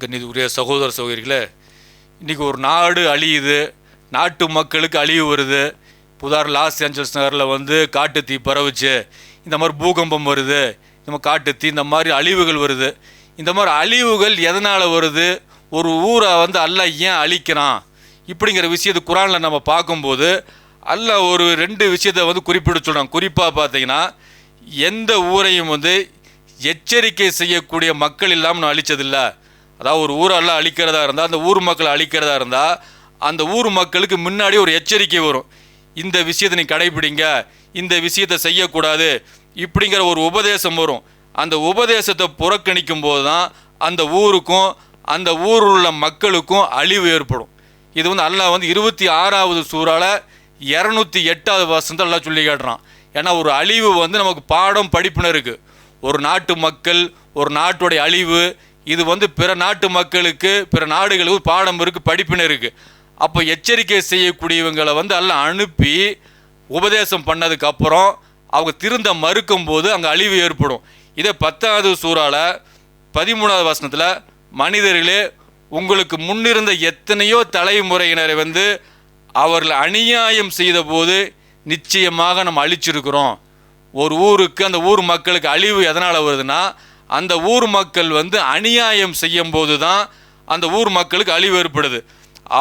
கண்ணியத்துக்குரிய சகோதர சகோதரிகளே இன்றைக்கி ஒரு நாடு அழியுது நாட்டு மக்களுக்கு அழிவு வருது. புதார் லாஸ் ஏஞ்சல்ஸ் நகரில் வந்து காட்டு தீ பரவுச்சு இந்த மாதிரி பூகம்பம் வருது இந்த மாதிரி காட்டுத்தீ இந்த மாதிரி அழிவுகள் வருது. இந்த மாதிரி அழிவுகள் எதனால் வருது? ஒரு ஊரை வந்து அல்லாஹ் ஏன் அழிக்கிறான்? இப்படிங்கிற விஷயத்தை குரானில் நம்ம பார்க்கும்போது அல்ல ஒரு ரெண்டு விஷயத்தை வந்து குறிப்பிட சொல்கிறான் குறிப்பாக பார்த்தீங்கன்னா எந்த ஊரையும் வந்து எச்சரிக்கை செய்யக்கூடிய மக்கள் இல்லாமல் நான் அழிச்சதில்லை. அதாவது ஒரு ஊரெல்லாம் அழிக்கிறதா இருந்தால் அந்த ஊர் மக்களை அழிக்கிறதா இருந்தால் அந்த ஊர் மக்களுக்கு முன்னாடி ஒரு எச்சரிக்கை வரும். இந்த விஷயத்தை நீ கடைபிடிங்க இந்த விஷயத்தை செய்யக்கூடாது இப்படிங்கிற ஒரு உபதேசம் வரும். அந்த உபதேசத்தை புறக்கணிக்கும் போது தான் அந்த ஊருக்கும் அந்த ஊரில் உள்ள மக்களுக்கும் அழிவு ஏற்படும். இது வந்து அல்லாஹ் வந்து இருபத்தி ஆறாவது சூறால இரநூத்தி எட்டாவது வருஷம் தான் எல்லாம் சொல்லி காட்டுறான். ஏன்னா ஒரு அழிவு வந்து நமக்கு பாடம் படிப்புன்னு இருக்குது ஒரு நாட்டு மக்கள் ஒரு நாட்டுடைய அழிவு இது வந்து பிற நாட்டு மக்களுக்கு பிற நாடுகளுக்கு பாடம் இருக்குது படிப்புன்னு இருக்குது அப்போ எச்சரிக்கை செய்யக்கூடியவங்களை வந்து எல்லாம் அனுப்பி உபதேசம் பண்ணதுக்கு அப்புறம் அவங்க திருந்த மறுக்கும் போது அங்கே அழிவு ஏற்படும். இதே பத்தாவது சூறால பதிமூணாவது வசனத்தில் மனிதர்களே உங்களுக்கு முன்னிருந்த எத்தனையோ தலைமுறையினரை வந்து அவர்கள் அநியாயம் செய்தபோது நிச்சயமாக நம்ம அழிச்சிருக்கிறோம். ஒரு ஊருக்கு அந்த ஊர் மக்களுக்கு அழிவு எதனால் வருதுன்னா அந்த ஊர் மக்கள் வந்து அநியாயம் செய்யும் போது தான் அந்த ஊர் மக்களுக்கு அழிவு ஏற்படுது.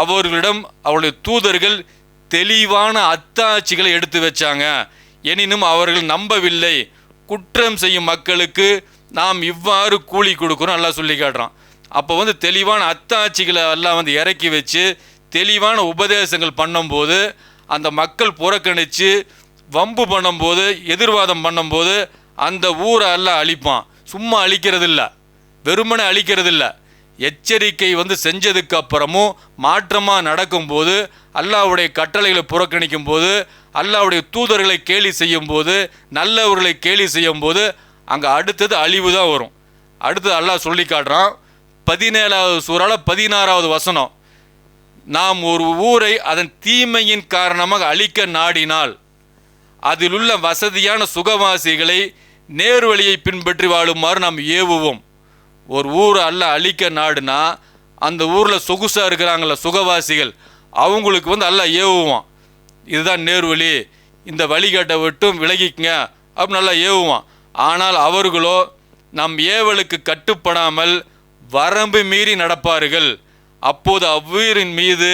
அவர்களிடம் அவருடைய தூதர்கள் தெளிவான அத்தாட்சிகளை எடுத்து வச்சாங்க. எனினும் அவர்கள் நம்பவில்லை. குற்றம் செய்யும் மக்களுக்கு நாம் இவ்வாறு கூலி கொடுக்குறோம் எல்லாம் சொல்லி காட்டுறான். அப்போ வந்து தெளிவான அத்தாட்சிகளை எல்லாம் வந்து இறக்கி வச்சு தெளிவான உபதேசங்கள் பண்ணும்போது அந்த மக்கள் புறக்கணித்து வம்பு பண்ணும்போது எதிர்வாதம் பண்ணும்போது அந்த ஊரை எல்லாம் அழிப்பான். சும்மா அழிக்கிறதில்ல. வெறுமனை அழிக்கிறதில்ல. எச்சரிக்கை வந்து செஞ்சதுக்கு அப்புறமும் மாற்றமாக நடக்கும்போது அல்லாவுடைய கட்டளைகளை புறக்கணிக்கும் போது அல்லாவுடைய தூதர்களை கேலி செய்யும் போது நல்லவர்களை கேலி செய்யும் போது அங்கே அடுத்தது அழிவு தான் வரும். அடுத்தது அல்லாஹ் சொல்லி காட்டுறான் பதினேழாவது சூறால் பதினாறாவது வசனம். நாம் ஒரு ஊரை அதன் தீமையின் காரணமாக அழிக்க நாடினால் அதிலுள்ள வசதியான சுகவாசிகளை நேர்வழியை பின்பற்றி வாழுமாறு நாம் ஏவுவோம். ஒரு ஊரை அல்ல அழிக்க நாடுனா அந்த ஊரில் சொகுசாக இருக்கிறாங்கள சுகவாசிகள் அவங்களுக்கு வந்து அல்ல ஏவுவான். இதுதான் நேர்வழி இந்த வழிகாட்டை விட்டும் விலகிக்கங்க அப்படின்னு நல்லா ஏவுவான். ஆனால் அவர்களோ நம் ஏவலுக்கு கட்டுப்படாமல் வரம்பு மீறி நடப்பார்கள். அப்போது அவ்வுயிரின் மீது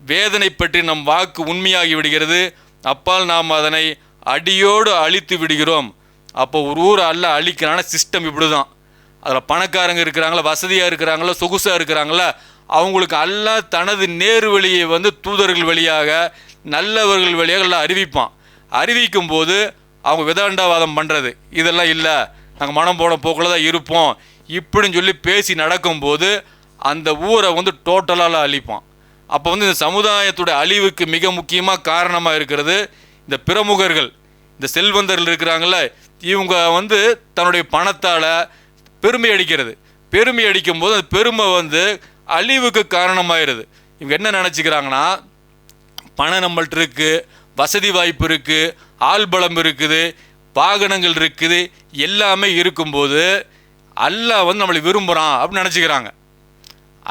வேதனை பற்றி நம் வாக்கு உண்மையாகி விடுகிறது. அப்பால் நாம் அதனை அடியோடு அழித்து விடுகிறோம். அப்போ ஒரு ஊரை அல்ல அழிக்கிறான சிஸ்டம் இப்படி தான் அதில் பணக்காரங்க இருக்கிறாங்களா வசதியாக இருக்கிறாங்களா சொகுசாக இருக்கிறாங்களா அவங்களுக்கு எல்லாம் தனது நேர் வழியை வந்து தூதர்கள் வழியாக நல்லவர்கள் வழியாக எல்லாம் அறிவிப்பான். அறிவிக்கும் போது அவங்க விதாண்டாவாதம் பண்ணுறது இதெல்லாம் இல்லை. நாங்கள் மனம் போன போக்கில் தான் இருப்போம். இப்படின்னு சொல்லி பேசி நடக்கும்போது அந்த ஊரை வந்து டோட்டலால் அழிப்பான். அப்போ வந்து இந்த சமுதாயத்துடைய அழிவுக்கு மிக முக்கியமாக காரணமாக இருக்கிறது இந்த பிரமுகர்கள். இந்த செல்வந்தர்கள் இருக்கிறாங்கள இவங்க வந்து தன்னுடைய பணத்தால் பெருமை அடிக்கிறது. பெருமை அடிக்கும் போது அந்த பெருமை வந்து அழிவுக்கு காரணமாயிருது. இவங்க என்ன நினச்சிக்கிறாங்கன்னா பணம் நம்மள்ட்ட இருக்குது வசதி வாய்ப்பு இருக்குது ஆள் பலம் இருக்குது வாகனங்கள் இருக்குது எல்லாமே இருக்கும்போது அல்லாஹ் வந்து நம்மளை விரும்புகிறான் அப்படின்னு நினச்சிக்கிறாங்க.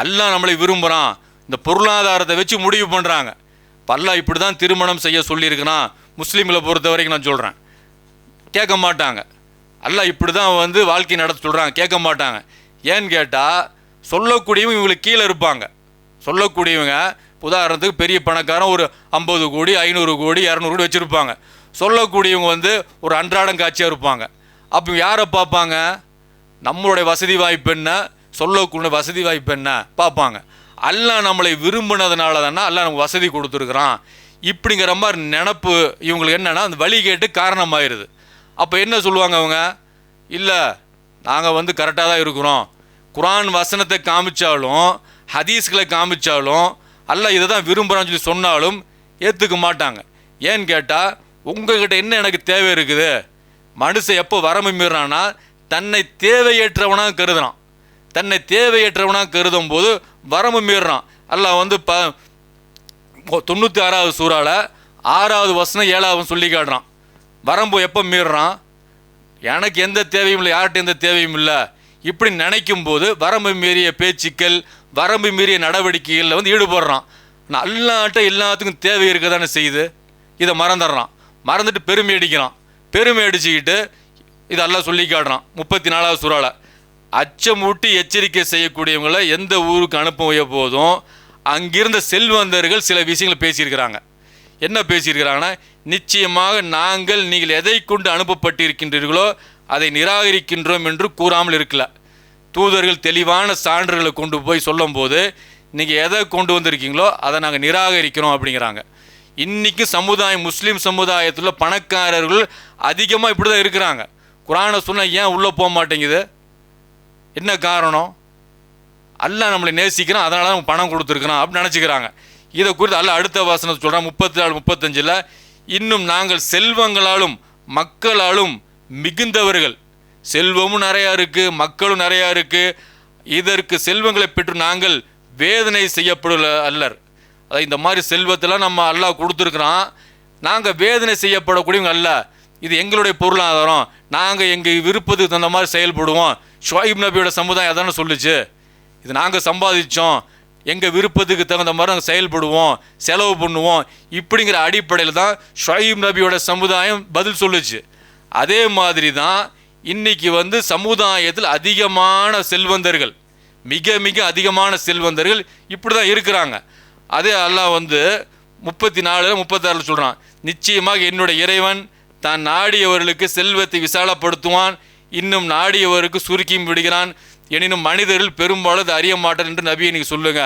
அல்லாஹ் நம்மளை விரும்புகிறான் இந்த பொருளாதாரத்தை வச்சு முடிவு பண்ணுறாங்க பல்லா இப்படி தான் திருமணம் செய்ய சொல்லியிருக்கிறான். முஸ்லீம்களை பொறுத்த வரைக்கும் நான் சொல்கிறேன் கேட்க மாட்டாங்க. அல்லாஹ் இப்படி தான் வந்து வாழ்க்கை நடத்த சொல்கிறாங்க கேட்க மாட்டாங்க. ஏன்னு கேட்டால் சொல்லக்கூடியவங்க இவங்களுக்கு கீழே இருப்பாங்க. சொல்லக்கூடியவங்க உதாரணத்துக்கு பெரிய பணக்காரன் ஒரு ஐம்பது கோடி ஐநூறு கோடி இரநூறு கோடி வச்சுருப்பாங்க. சொல்லக்கூடியவங்க வந்து ஒரு அன்றாடம் காட்சியாக இருப்பாங்க. அப்போ யாரை பார்ப்பாங்க? நம்மளுடைய வசதி வாய்ப்பு என்ன? சொல்லக்கூடிய வசதி வாய்ப்பு என்ன? பார்ப்பாங்க. அல்லா நம்மளை விரும்பினதுனால தானே அல்லா நமக்கு வசதி கொடுத்துருக்குறான். இப்படிங்கிற மாதிரி நினப்பு இவங்களுக்கு என்னென்னா அந்த வழி கேட்டு காரணமாயிருது. அப்போ என்ன சொல்லுவாங்க அவங்க? இல்லை நாங்கள் வந்து கரெக்டாக தான் இருக்கிறோம். குரான் வசனத்தை காமிச்சாலும் ஹதீஸ்களை காமிச்சாலும் அல்ல இதை தான் விரும்புகிறான்னு சொல்லி சொன்னாலும் ஏற்றுக்க மாட்டாங்க. ஏன்னு கேட்டால் உங்ககிட்ட என்ன எனக்கு தேவை இருக்குது? மனுஷன் எப்போ வரம்பு மீறானா தன்னை தேவையற்றவனாக கருதுறான். தன்னை தேவையற்றவனாக கருதும் போது வரம்பு மீறுறான் அல்லாஹ் வந்து ப தொண்ணூற்றி ஆறாவது சூறால ஆறாவது வசனம் ஏழாவது சொல்லி காட்டுறான். வரம்பு எப்போ மீறுறான் எனக்கு எந்த தேவையும் இல்லை யார்கிட்ட எந்த தேவையும் இல்லை. இப்படி நினைக்கும் போது வரம்பு மீறிய பேச்சுக்கள் வரம்பு மீறிய நடவடிக்கைகளில் வந்து ஈடுபடுறான். நல்லாட்ட எல்லாத்துக்கும் தேவை இருக்க தானே செய்யுது? இதை மறந்துடுறான். மறந்துட்டு பெருமை அடிக்கிறான். பெருமை அடிச்சுக்கிட்டு இதெல்லாம் சொல்லி காட்டுறான். முப்பத்தி நாலாவது சுறால. அச்சமூட்டி எச்சரிக்கை செய்யக்கூடியவங்களை எந்த ஊருக்கு அனுப்ப போதும். அங்கிருந்த செல்வந்தர்கள் சில விஷயங்களை பேசியிருக்கிறாங்க. என்ன பேசியிருக்கிறாங்கன்னா நிச்சயமாக நாங்கள் நீங்கள் எதை கொண்டு அனுப்பப்பட்டிருக்கின்றீர்களோ அதை நிராகரிக்கின்றோம் என்று கூறாமல் இருக்கல. தூதர்கள் தெளிவான சான்றுகளை கொண்டு போய் சொல்லும்போது நீங்கள் எதை கொண்டு வந்திருக்கீங்களோ அதை நாங்கள் நிராகரிக்கிறோம் அப்படிங்கிறாங்க. இன்றைக்கும் சமுதாயம் முஸ்லீம் சமுதாயத்தில் பணக்காரர்கள் அதிகமாக இப்படி தான் இருக்கிறாங்க. குரானை சொன்னால் ஏன் உள்ளே போக மாட்டேங்குது? என்ன காரணம்? அல்ல நம்மளை நேசிக்கிறான் அதனால தான் பணம் கொடுத்துருக்குறான் அப்படின்னு நினச்சிக்கிறாங்க. இதை குறித்து அல்ல அடுத்த வாசனத்தை சொல்கிறான் முப்பத்தி நாலு முப்பத்தஞ்சில் இன்னும் நாங்கள் செல்வங்களாலும் மக்களாலும் மிகுந்தவர்கள். செல்வமும் நிறையா இருக்குது மக்களும் நிறையா இருக்குது இதற்கு செல்வங்களை பெற்று நாங்கள் வேதனை செய்யப்படல அல்லர். அதாவது இந்த மாதிரி செல்வத்தெல்லாம் நம்ம அல்லாஹ் கொடுத்துருக்குறான். நாங்கள் வேதனை செய்யப்படக்கூடியவங்க அல்ல. இது எங்களுடைய பொருளாதாரம். நாங்கள் எங்கள் விருப்பத்துக்கு தகுந்த மாதிரி செயல்படுவோம். ஷுவைப் நபியோட சமுதாயம் அதானே சொல்லுச்சு. இது நாங்கள் சம்பாதிச்சோம். எங்கள் விருப்பத்துக்கு தகுந்த மாதிரி நாங்கள் செயல்படுவோம். செலவு பண்ணுவோம். இப்படிங்கிற அடிப்படையில் தான் ஷுவைப் நபியோட சமுதாயம் பதில் சொல்லுச்சு. அதே மாதிரி தான் இன்னைக்கு வந்து சமுதாயத்தில் அதிகமான செல்வந்தர்கள் மிக மிக அதிகமான செல்வந்தர்கள் இப்படி தான் இருக்கிறாங்க. அதே அல்லா வந்து முப்பத்தி நாலு முப்பத்தாறில் சொல்கிறான் நிச்சயமாக என்னுடைய இறைவன் தான் நாடியவர்களுக்கு செல்வத்தை விசாலப்படுத்துவான். இன்னும் நாடியவருக்கு சுருக்கியும் விடுகிறான். எனினும் மனிதர்கள் பெரும்பாலும் அதை அறிய மாட்டான் என்று நபி எனக்கு சொல்லுங்க.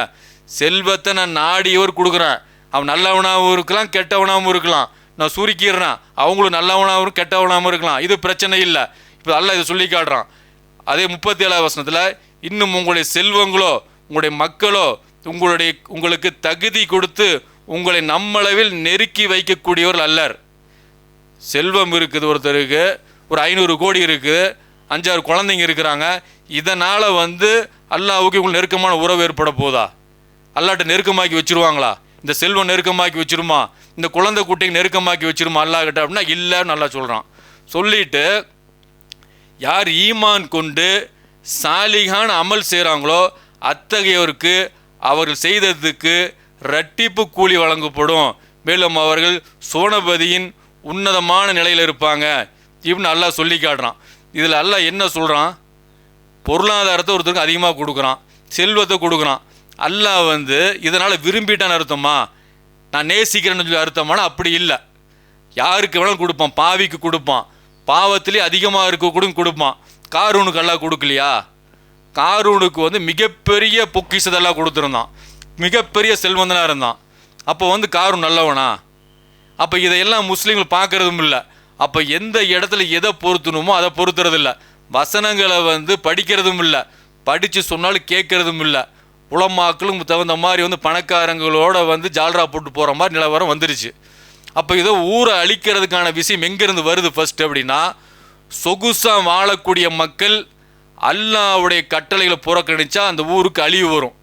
செல்வத்தை நான் நாடியவர் கொடுக்குறேன். அவன் நல்லவனாகவும் இருக்கலாம் கெட்டவனாகவும் இருக்கலாம். நான் சுருக்கிடுறேன். அவங்களும் நல்லவனாகவும் கெட்டவனாகவும் இருக்கலாம். இது பிரச்சனை இல்லை. இப்போ அல்ல இதை சொல்லி காட்டுறான். அதே முப்பத்தி ஏழாவது வசனத்தில் இன்னும் உங்களுடைய செல்வங்களோ உங்களுடைய மக்களோ உங்களுடைய உங்களுக்கு தகுதி கொடுத்து உங்களை நம்மளவில் நெருக்கி வைக்கக்கூடியவர்கள் அல்லர். செல்வம் இருக்குது ஒருத்தருக்கு. ஒரு ஐநூறு கோடி இருக்குது அஞ்சாறு குழந்தைங்க இருக்கிறாங்க. இதனால் வந்து அல்லாவுக்கு உங்களுக்கு நெருக்கமான உறவு ஏற்பட போதா? அல்லாட்ட நெருக்கமாக்கி வச்சிருவாங்களா? இந்த செல்வம் நெருக்கமாக்கி வச்சிருமா? இந்த குழந்தை குட்டிங்க நெருக்கமாக்கி வச்சிருமா அல்லாஹ்கிட்ட அப்படின்னா இல்லைன்னு நல்லா சொல்கிறான் சொல்லிட்டு யார் ஈமான் கொண்டு சாலிகான அமல் செய்கிறாங்களோ அத்தகையோருக்கு அவர்கள் செய்ததுக்கு ரட்டிப்பு கூலி வழங்கப்படும். மேலும் அவர்கள் சோனபதியின் உன்னதமான நிலையில் இருப்பாங்க. இப்படின்னு நல்லா சொல்லி காட்டுறான். இதில் அல்லா என்ன சொல்கிறான் பொருளாதாரத்தை ஒருத்தருக்கு அதிகமாக கொடுக்குறான். செல்வத்தை கொடுக்குறான். அல்லாஹ் வந்து இதனால் விரும்பிட்டான்னு அர்த்தமா? நான் நேசிக்கிறேன்னு சொல்லி அர்த்தமானா? அப்படி இல்லை. யாருக்கு வேணாலும் கொடுப்பான். பாவிக்கு கொடுப்பான். பாவத்திலே அதிகமாக இருக்க கூட கொடுப்பான். காரூனுக்கு எல்லாம் கொடுக்கலையா? காரூனுக்கு வந்து மிகப்பெரிய பொக்கிஷத்தெல்லாம் கொடுத்துருந்தான். மிகப்பெரிய செல்வந்தனாக இருந்தான். அப்போ வந்து காரூன் நல்லவனா? அப்போ இதையெல்லாம் முஸ்லீம்கள் பார்க்கறதும் இல்லை. அப்போ எந்த இடத்துல எதை பொருத்தணுமோ அதை பொருத்துறது இல்லை. வசனங்களை வந்து படிக்கிறதும் இல்லை. படித்து சொன்னாலும் கேட்கறதும் இல்லை. உளமாக்களும் தகுந்த மாதிரி வந்து பணக்காரங்களோட வந்து ஜால்ரா போட்டு போகிற மாதிரி நிலவரம் வந்துருச்சு. அப்போ இதோ ஊரை அழிக்கிறதுக்கான விஷயம் எங்கேருந்து வருது ஃபஸ்ட்டு அப்படின்னா சொகுசாக வாழக்கூடிய மக்கள் அல்லாவுடைய கட்டளைகளை புறக்கணிச்சா அந்த ஊருக்கு அழிவு வரும்.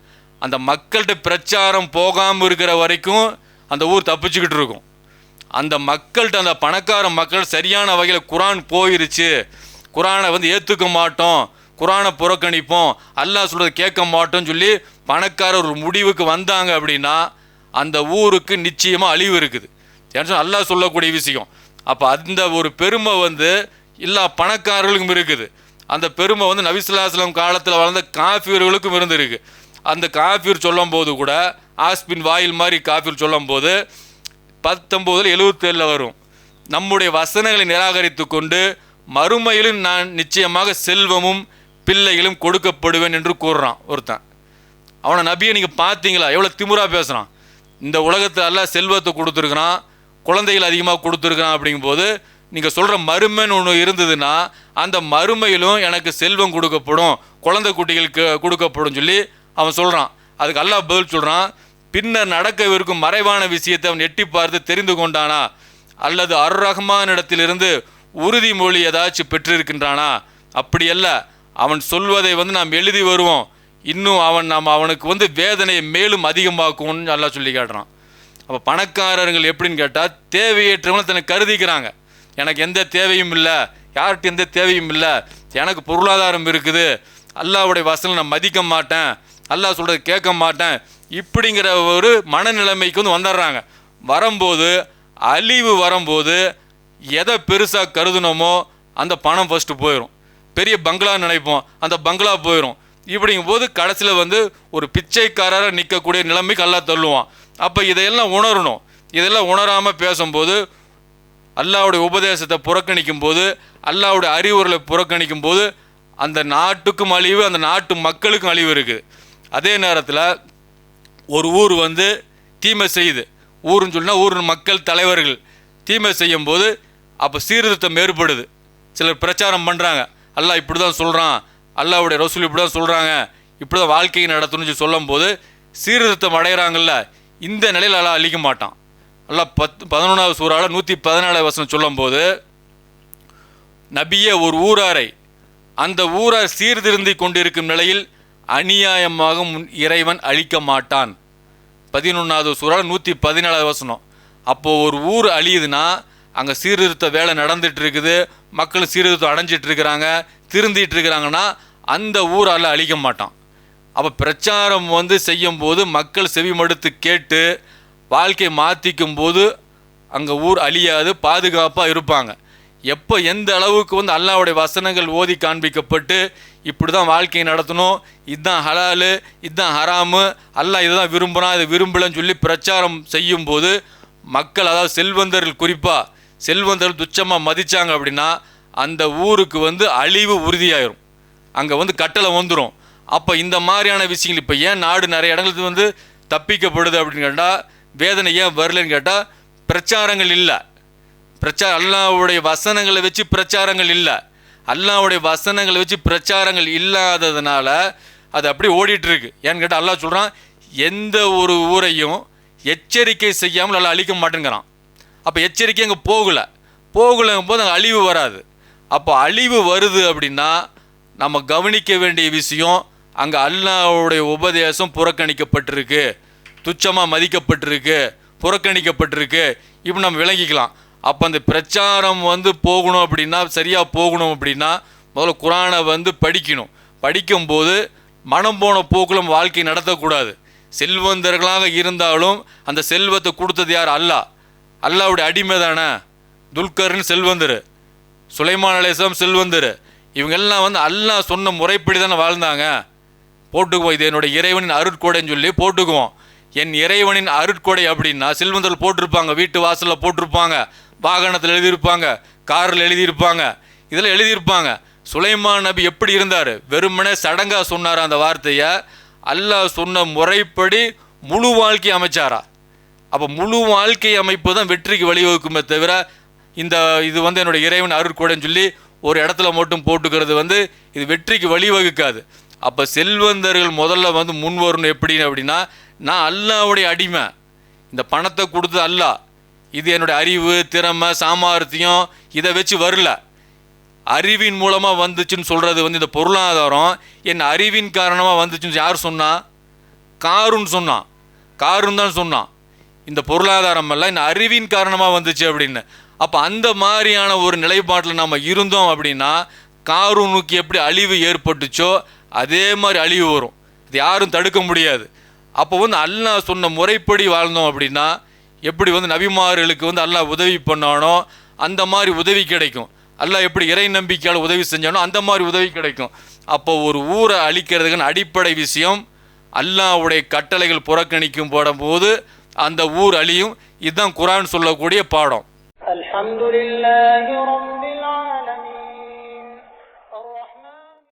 அந்த மக்கள்கிட்ட பிரச்சாரம் போகாமல் இருக்கிற வரைக்கும் அந்த ஊர் தப்பிச்சுக்கிட்டு இருக்கும். அந்த மக்கள்கிட்ட அந்த பணக்கார மக்கள் சரியான வகையில் குரான் போயிருச்சு. குரானை வந்து ஏற்றுக்க மாட்டோம். குரானை புறக்கணிப்போம். அல்லாஹ் சொல்கிறத கேட்க மாட்டோம்னு சொல்லி பணக்காரர் ஒரு முடிவுக்கு வந்தாங்க அப்படின்னா அந்த ஊருக்கு நிச்சயமாக அழிவு இருக்குது. ஏன்னா அல்லாஹ் சொல்லக்கூடிய விஷயம். அப்போ அந்த ஒரு பெருமை வந்து எல்லா பணக்காரர்களுக்கும் இருக்குது. அந்த பெருமை வந்து நபிசுல்லாஸ்லம் காலத்தில் வளர்ந்த காஃபியர்களுக்கும் இருந்திருக்கு. அந்த காஃபியர் சொல்லும்போது கூட ஆஸ்பின் வாயில் மாதிரி காஃபியர் சொல்லும்போது பத்தொம்போதில் எழுபத்தேழில் வரும். நம்முடைய வசனங்களை நிராகரித்து கொண்டு மறுமையிலும் நான் நிச்சயமாக செல்வமும் பிள்ளைகளும் கொடுக்கப்படுவேன் என்று கூறுறான் ஒருத்தன். அவனை நபியை நீங்கள் பார்த்தீங்களா? எவ்வளோ திமுறாக பேசுகிறான் இந்த உலகத்தில் எல்லாம் செல்வத்தை கொடுத்துருக்குறான் குழந்தைகள் அதிகமாக கொடுத்துருக்குறான் அப்படிங்கும்போது நீங்கள் சொல்கிற மறுமைன்னு ஒன்று இருந்ததுன்னா அந்த மறுமையிலும் எனக்கு செல்வம் கொடுக்கப்படும் குழந்தை குட்டிகளுக்கு கொடுக்கப்படும் சொல்லி அவன் சொல்கிறான் அதுக்கு அல்லா பதில் சொல்கிறான் பின்னர் நடக்கவிருக்கும் மறைவான விஷயத்தை அவன் எட்டி பார்த்து தெரிந்து கொண்டானா? அல்லது அர் ரஹ்மானிடத்திலிருந்து உறுதிமொழி ஏதாச்சும் பெற்றிருக்கின்றானா? அப்படியல்ல அவன் சொல்வதை வந்து நாம் எழுதி வருவோம். இன்னும் அவன் நாம் அவனுக்கு வந்து வேதனையை மேலும் அதிகமாக்கும்னு நல்லா சொல்லி காட்டுறான். அப்போ பணக்காரர்கள் எப்படின்னு கேட்டால் தேவையற்றவங்களை தன்னை கருதிக்கிறாங்க. எனக்கு எந்த தேவையும் இல்லை யார்கிட்ட எந்த தேவையும் இல்லை எனக்கு பொருளாதாரம் இருக்குது அல்லாவுடைய வசனம் நான் மதிக்க மாட்டேன் அல்லாஹ் சொல்கிறது கேட்க மாட்டேன் இப்படிங்கிற ஒரு மனநிலைமைக்கு வந்து வந்துடுறாங்க. வரும்போது அழிவு வரும்போது எதை பெருசாக கருதுனோமோ அந்த பணம் ஃபஸ்ட்டு போயிடும் பெரிய பங்களா நினைப்போம் அந்த பங்களா போயிடும் இப்படிங்கும் போது கடைசியில் வந்து ஒரு பிச்சைக்காரராக நிற்கக்கூடிய நிலைமைக்கு எல்லாம் தள்ளுவான். அப்போ இதையெல்லாம் உணரணும். இதெல்லாம் உணராமல் பேசும்போது அல்லாவுடைய உபதேசத்தை புறக்கணிக்கும் போது அல்லாவுடைய அறிவுரை புறக்கணிக்கும் போது அந்த நாட்டுக்கும் அழிவு அந்த நாட்டு மக்களுக்கும் அழிவு இருக்குது. அதே நேரத்தில் ஒரு ஊர் வந்து தீமை செய்யுது. ஊருன்னு சொன்னால் ஊர் மக்கள் தலைவர்கள் தீமை செய்யும்போது அப்போ சீர்திருத்தம் ஏற்படுது. சிலர் பிரச்சாரம் பண்ணுறாங்க அல்லாஹ் இப்படி தான் சொல்கிறான் அல்லாவுடைய ரசூல் இப்படி தான் சொல்கிறாங்க இப்படி தான் வாழ்க்கையை நடத்தணும்னு சொல்லி சொல்லும்போது சீர்திருத்தம் அடைகிறாங்கல்ல இந்த நிலையில் அல்லா அழிக்க மாட்டான். அல்லா பத் பதினொன்றாவது சூறாவில் நூற்றி பதினாலாவது வசனம் சொல்லும்போது நபியே ஒரு ஊராரை அந்த ஊரார் சீர்திருந்தி கொண்டிருக்கும் நிலையில் அநியாயமாக இறைவன் அழிக்க மாட்டான். பதினொன்றாவது சூறாவில் நூற்றி பதினேழாவது வசனம். அப்போது ஒரு ஊர் அழியுதுன்னா அங்கே சீர்திருத்த வேலை நடந்துட்டு இருக்குது மக்கள் சீர்திருத்தம் அடைஞ்சிட்டு இருக்கிறாங்க திருந்திட்டு இருக்கிறாங்கன்னா அந்த ஊரால் அழிக்க மாட்டான். அப்போ பிரச்சாரம் வந்து செய்யும்போது மக்கள் செவிமடுத்து கேட்டு வாழ்க்கை மாற்றிக்கும் போது அங்கே ஊர் அழியாது பாதுகாப்பாக இருப்பாங்க. எப்போ எந்த அளவுக்கு வந்து அல்லாவுடைய வசனங்கள் ஓதி காண்பிக்கப்பட்டு இப்படி தான் வாழ்க்கையை நடத்தணும். இதுதான் ஹலாலு இதுதான் ஹராமு. அல்லாஹ் இதுதான் விரும்புகிறான் இதை விரும்பலன்னு சொல்லி பிரச்சாரம் செய்யும்போது மக்கள் அதாவது செல்வந்தர்கள் குறிப்பாக செல்வந்தர்கள் துச்சமாக மதித்தாங்க அப்படின்னா அந்த ஊருக்கு வந்து அழிவு உறுதியாயிரும். அங்கே வந்து கட்டளை வந்துடும் அப்போ இந்த மாதிரியான விஷயங்கள் இப்போ ஏன் நாடு நிறைய இடங்களுக்கு வந்து தப்பிக்கப்படுது அப்படின்னு கேட்டால் வேதனை ஏன் வரலன்னு கேட்டால் பிரச்சாரங்கள் இல்லை. பிரச்சா அல்லாவுடைய வசனங்களை வச்சு பிரச்சாரங்கள் இல்லை. அல்லாவுடைய வசனங்களை வச்சு பிரச்சாரங்கள் இல்லாததுனால அது அப்படியே ஓடிட்டு இருக்கு ஏன்னு கேட்டால் அல்லாஹ் சொல்கிறான் எந்த ஒரு ஊரையும் எச்சரிக்கை செய்யாமல் நல்லா அழிக்க மாட்டேங்கிறான். அப்போ எச்சரிக்கை அங்கே போகலை. போகலங்கும் போது அங்கே அழிவு வராது. அப்போ அழிவு வருது அப்படின்னா நம்ம கவனிக்க வேண்டிய விஷயம் அங்கே அல்லாவுடைய உபதேசம் புறக்கணிக்கப்பட்டிருக்கு. துச்சமாக மதிக்கப்பட்டிருக்கு புறக்கணிக்கப்பட்டிருக்கு. இப்போ நம்ம விளங்கிக்கலாம். அப்போ அந்த பிரச்சாரம் வந்து போகணும் அப்படின்னா சரியாக போகணும் அப்படின்னா முதல்ல குரானை வந்து படிக்கணும். படிக்கும்போது மனம் போன போக்கில் வாழ்க்கை நடத்தக்கூடாது. செல்வந்தர்களாக இருந்தாலும் அந்த செல்வத்தை கொடுத்தது யார்? அல்லாஹ். அல்லாவுடைய அடிமை தானே. துல்கர்னு செல்வந்தர். சுலைமான் அலேசம் செல்வந்தர். இவங்கெல்லாம் வந்து அல்லாஹ் சொன்ன முறைப்படி தானே வாழ்ந்தாங்க. போட்டுக்குவோம். இது என்னுடைய இறைவனின் அருட்கொடைன்னு சொல்லி போட்டுக்குவோம். என் இறைவனின் அருட்கொடை அப்படின்னா செல்வந்தர்கள் போட்டிருப்பாங்க. வீட்டு வாசலில் போட்டிருப்பாங்க. வாகனத்தில் எழுதியிருப்பாங்க காரில் எழுதியிருப்பாங்க இதில் எழுதியிருப்பாங்க. சுலைமான் நபி எப்படி இருந்தார்? வெறுமனே சடங்காக சொன்னார் அந்த வார்த்தையை? அல்லாஹ் சொன்ன முறைப்படி முழு வாழ்க்கை அமைச்சாரா? அப்போ முழு வாழ்க்கை அமைப்பு தான் வெற்றிக்கு வழிவகுக்குமே தவிர இந்த இது வந்து என்னுடைய இறைவன் அருட்கூடன்னு சொல்லி ஒரு இடத்துல மட்டும் போட்டுக்கிறது வந்து இது வெற்றிக்கு வழிவகுக்காது. அப்போ செல்வந்தர்கள் முதல்ல வந்து முன் வரணும் எப்படி அப்படின்னா நான் அல்லாவுடைய அடிமை. இந்த பணத்தை கொடுத்து அல்லாஹ். இது என்னுடைய அறிவு திறமை சாமர்த்தியம் இதை வச்சு வரல. அறிவின் மூலமாக வந்துச்சுன்னு சொல்கிறது வந்து இந்த பொருளாதாரம் என் அறிவின் காரணமாக வந்துச்சுன்னு யார் சொன்னான் காருன்னு சொன்னான். காருன்னு தான் சொன்னான். இந்த பொருளாதாரம் எல்லாம் இந்த அறிவின் காரணமாக வந்துச்சு அப்படின்னு. அப்போ அந்த மாதிரியான ஒரு நிலைப்பாட்டில் நம்ம இருந்தோம் அப்படின்னா காரூனுக்கு எப்படி அழிவு ஏற்பட்டுச்சோ அதே மாதிரி அழிவு வரும். இது யாரும் தடுக்க முடியாது. அப்போ வந்து அல்லாஹ் சொன்ன முறைப்படி வாழ்ந்தோம் அப்படின்னா எப்படி வந்து நபிமார்களுக்கு வந்து அல்லாஹ் உதவி பண்ணானோ அந்த மாதிரி உதவி கிடைக்கும். அல்லாஹ் எப்படி இறை நம்பிக்கையால் உதவி செஞ்சானோ அந்த மாதிரி உதவி கிடைக்கும். அப்போ ஒரு ஊரை அழிக்கிறதுக்கான அடிப்படை விஷயம் அல்லாவுடைய கட்டளைகள் புறக்கணிக்கும் போடும்போது அந்த ஊர் அழியும். இதுதான் குரான் சொல்லக்கூடிய பாடம். அல்ஹம்துலில்லாஹி ரப்பி